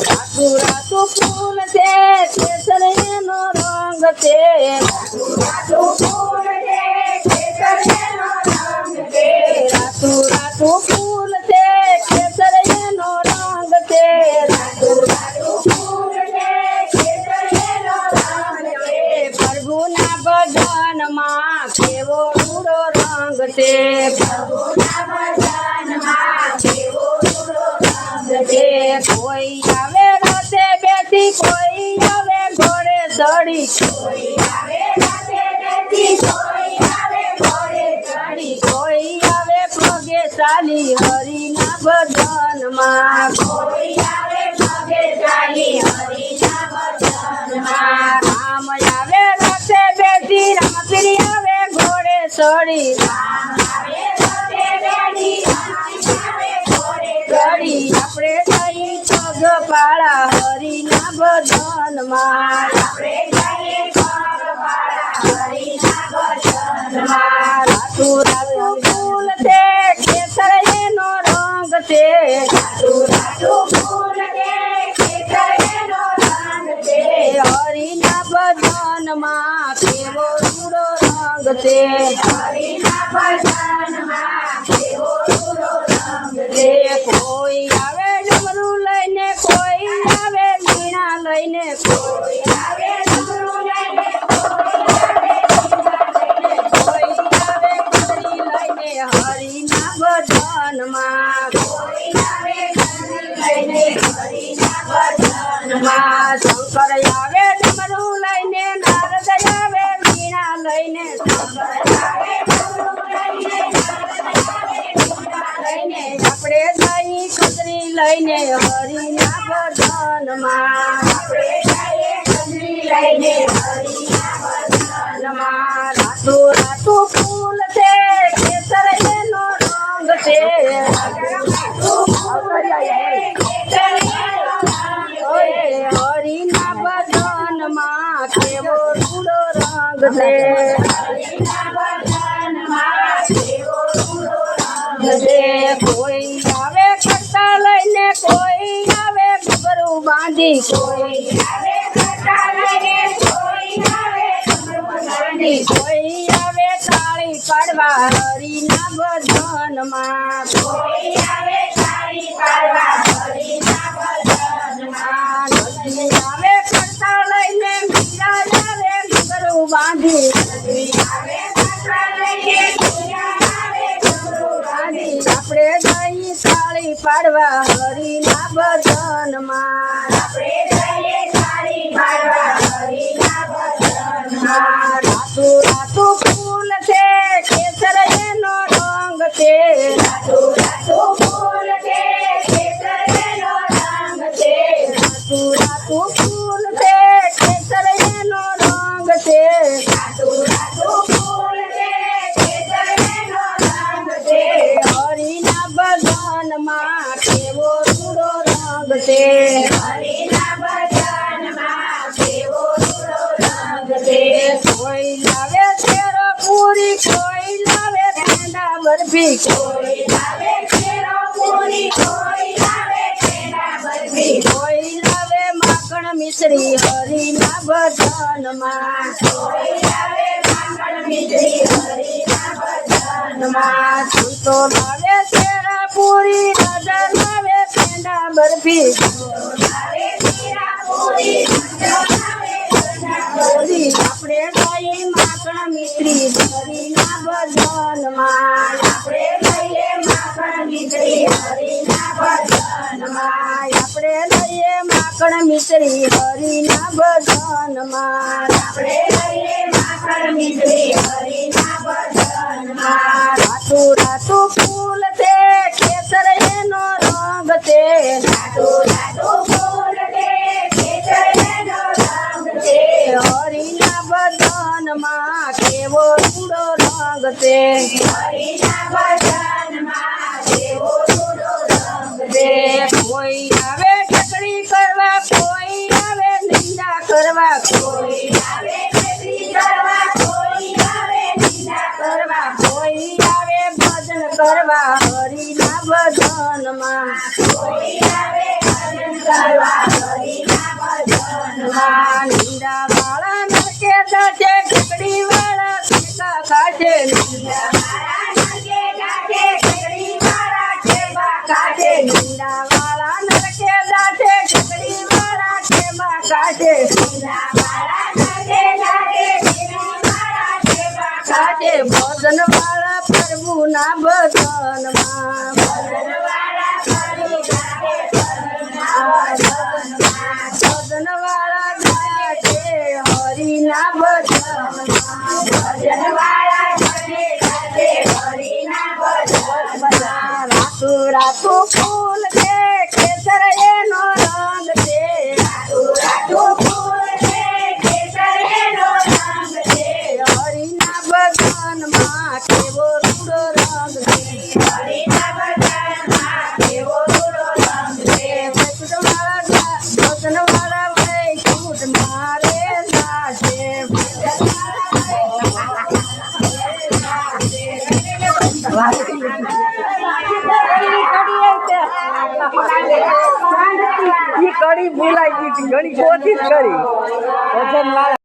રાતું રાતું ફૂલ છે કેસર એનો રંગ છે રાતું રાતું ફૂલ છે કેસર એનો રંગ છે પ્રભુના ભજનમાં કેવો રંગ છે છે બેસી કોઈ ઘોડે ચડી. કોઈ આવે પગે ચાલી હરિના ભજનમાં રામ આવે રાતે બેસી રામપીરી આવે ઘોડે ચડી. ચડી. આપણે જઈ પગ પાળા હરિના ભજનમાં રાતું રાતું ફૂલ છે કેસર એનો રંગ છે હરિના ભજનમાં કેવો રંગ છે છે માં શંકર આવે ડમરું લઈને, નારદ આવે વીણા લઈને લઈને આપણે જઈ કતરી લઈને હરિના ભજનમાં ભજનમાં છે કોઈ આવે કરતા લઈને, કોઈ આવે ગભરું બાંધી, કોઈ બાંધી કોઈ આવે તાળી પાડવા હરિના ભજનમાં નદી આવે કરતા આપણે ગઈ સાળી પાડવા હરિના ભજનમાં રાતું પેંડા કોઈ લાવે માખણ મિશ્રી હરિના ભજનમાં તું તો લાવે શેરા પૂરી રાજા લાવે પેંડા બરફી. આપણે લઈએ માખણ મિશ્રી હરિના ભજનમાં. રાતું રાતું ફૂલ છે કેસર એનો રંગ છે. હરિના ભજનમાં કેવો રૂડો રંગ કોઈ આવે ઠકડી કરવા, કોઈ આવે નિંદા કરવા કોઈ કરવા, કોઈ આવે ભજન કરવા, હરિના ભજનમાં. ઠેકા કાઢે કાઢે વાળા નરકે ભજન ના ભજન વાળા ગાજે હરી ના ભજન કડી ભૂલાઈ ગઈ ઘણી કોશિશ કરી. ભજન વાળા